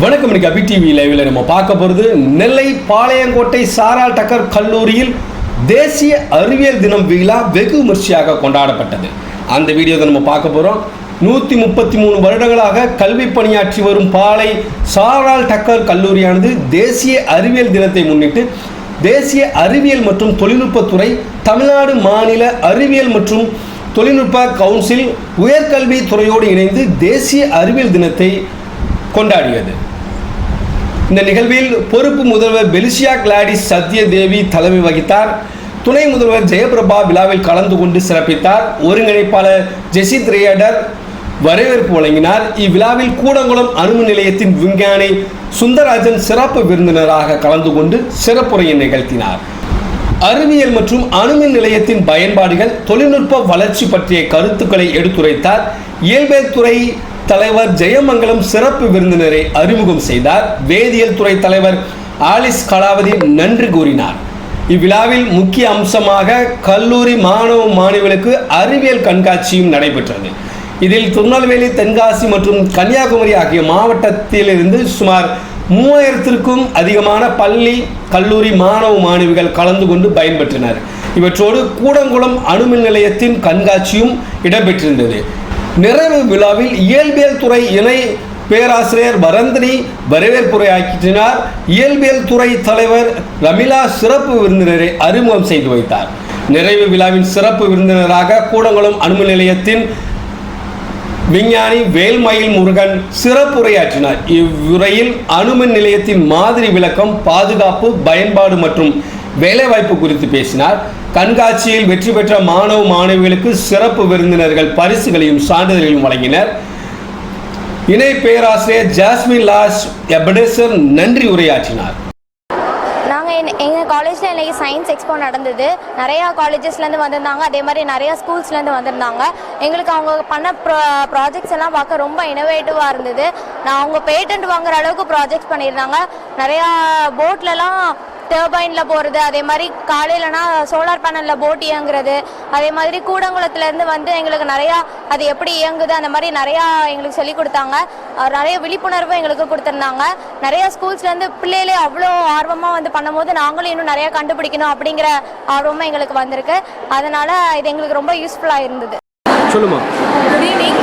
வணக்கம் இன்னைக்கு அபி டிவி லைவில் நம்ம பார்க்க போகிறது நெல்லை பாளையங்கோட்டை சாரால் டக்கர் கல்லூரியில் தேசிய அறிவியல் தினம் விழா வெகு விமர்சையாக கொண்டாடப்பட்டது. அந்த வீடியோ தான் நம்ம பார்க்க போகிறோம் நூற்றி முப்பத்தி மூணு வருடங்களாக கல்வி பணியாற்றி வரும் பாளை சாரால் டக்கர் கல்லூரியானது தேசிய அறிவியல் தினத்தை முன்னிட்டு தேசிய அறிவியல் மற்றும் தொழில்நுட்பத்துறை தமிழ்நாடு மாநில அறிவியல் மற்றும் தொழில்நுட்ப கவுன்சில் உயர்கல்வி துறையோடு இணைந்து தேசிய அறிவியல் தினத்தை கொண்டாடியது. இந்த நிகழ்வில் பொறுப்பு முதல்வர் பெலிசியா கிளாடிஸ் சத்யதேவி தலைமை வகித்தார். துணை முதல்வர் ஜெயபிரபா விழாவில் கலந்து கொண்டு சிறப்பித்தார். ஒருங்கிணைப்பாளர் ஜெசித் ரேடர் வரவேற்பு வழங்கினார். இவ்விழாவில் கூடங்குளம் அணுமின் நிலையத்தின் விஞ்ஞானி சுந்தரராஜன் சிறப்பு விருந்தினராக கலந்து கொண்டு சிறப்புரையை நிகழ்த்தினார். அறிவியல் மற்றும் அணுமின் நிலையத்தின் பயன்பாடுகள் தொழில்நுட்ப வளர்ச்சி பற்றிய கருத்துக்களை எடுத்துரைத்தார். இயல்பியல் துறை தலைவர் ஜெயமங்கலம் சிறப்பு விருந்தினரை அறிமுகம் செய்தார். வேதியியல் துறை தலைவர் ஆலிஸ் கலாவதி நன்றி கூறினார். இவ்விழாவில் முக்கிய அம்சமாக கல்லூரி மாணவ மாணவிகளுக்கு அறிவியல் கண்காட்சியும் நடைபெற்றது. இதில் திருநெல்வேலி தென்காசி மற்றும் கன்னியாகுமரி ஆகிய மாவட்டத்திலிருந்து சுமார் மூவாயிரத்திற்கும் அதிகமான பள்ளி கல்லூரி மாணவ மாணவிகள் கலந்து கொண்டு பயன்பெற்றனர். இவற்றோடு கூடங்குளம் அணுமின் நிலையத்தின் கண்காட்சியும் இடம்பெற்றிருந்தது. நிறைவு விழாவில் இயல்பியல் துறை இணை பேராசிரியர் வரந்தினி வரவேற்புரையாற்றினார் இயல்பியல் துறை தலைவர் ரமிலா சிறப்பு விருந்தினரை அறிமுகம் செய்து வைத்தார். நிறைவு விழாவின் சிறப்பு விருந்தினராக கூடங்குளம் அணுமின் நிலையத்தின் விஞ்ஞானி வேல்மயில் முருகன் சிறப்புரையாற்றினார். இவ்வுரையில் அணுமின் நிலையத்தின் மாதிரி விளக்கம் பாதுகாப்பு பயன்பாடு மற்றும் வேலைவாய்ப்பு குறித்து பேசினார். கண்காட்சியில் வெற்றி பெற்ற மாணவ மாணவிகளுக்கு சிறப்பு விருந்தினர்கள் பரிசுகளையும் சான்றிதழ்களையும் வழங்கினர். இணை பேராசிரியர் ஜாஸ்மின் லாஸ் எபடேசர் நன்றி உரையாற்றினார். நாங்கள் எங்கள் காலேஜில் இன்றைக்கி சயின்ஸ் எக்ஸ்போ நடந்தது. நிறையா காலேஜஸ்லேருந்து வந்திருந்தாங்க. அதே மாதிரி நிறையா ஸ்கூல்ஸ்லேருந்து வந்திருந்தாங்க. எங்களுக்கு அவங்க பண்ண ப்ரா ப்ராஜெக்ட்ஸ் எல்லாம் பார்க்க ரொம்ப இனோவேட்டிவாக இருந்தது. நான் அவங்க பேட்டன்ட் வாங்குற அளவுக்கு ப்ராஜெக்ட்ஸ் பண்ணியிருந்தாங்க. நிறையா போட்லலாம் டர்பைனில் போகிறது அதே மாதிரி காலையிலனா சோலார் பேனலில் போட் இயங்குறது அதே மாதிரி கூடங்குளத்துலேருந்து வந்து எங்களுக்கு நிறையா அது எப்படி இயங்குது அந்த மாதிரி நிறையா எங்களுக்கு சொல்லி கொடுத்தாங்க. நிறைய விழிப்புணர்வு எங்களுக்கு கொடுத்துருந்தாங்க. நிறைய ஸ்கூல்ஸ்லேருந்து பிள்ளைகளே அவ்வளோ ஆர்வமாக வந்து பண்ணும்போது நாங்களும் இன்னும் நிறையா கண்டுபிடிக்கணும் அப்படிங்கிற ஆர்வமும் எங்களுக்கு வந்திருக்கு. அதனால இது எங்களுக்கு ரொம்ப யூஸ்ஃபுல்லாக இருந்தது. சொல்லுமா? Good evening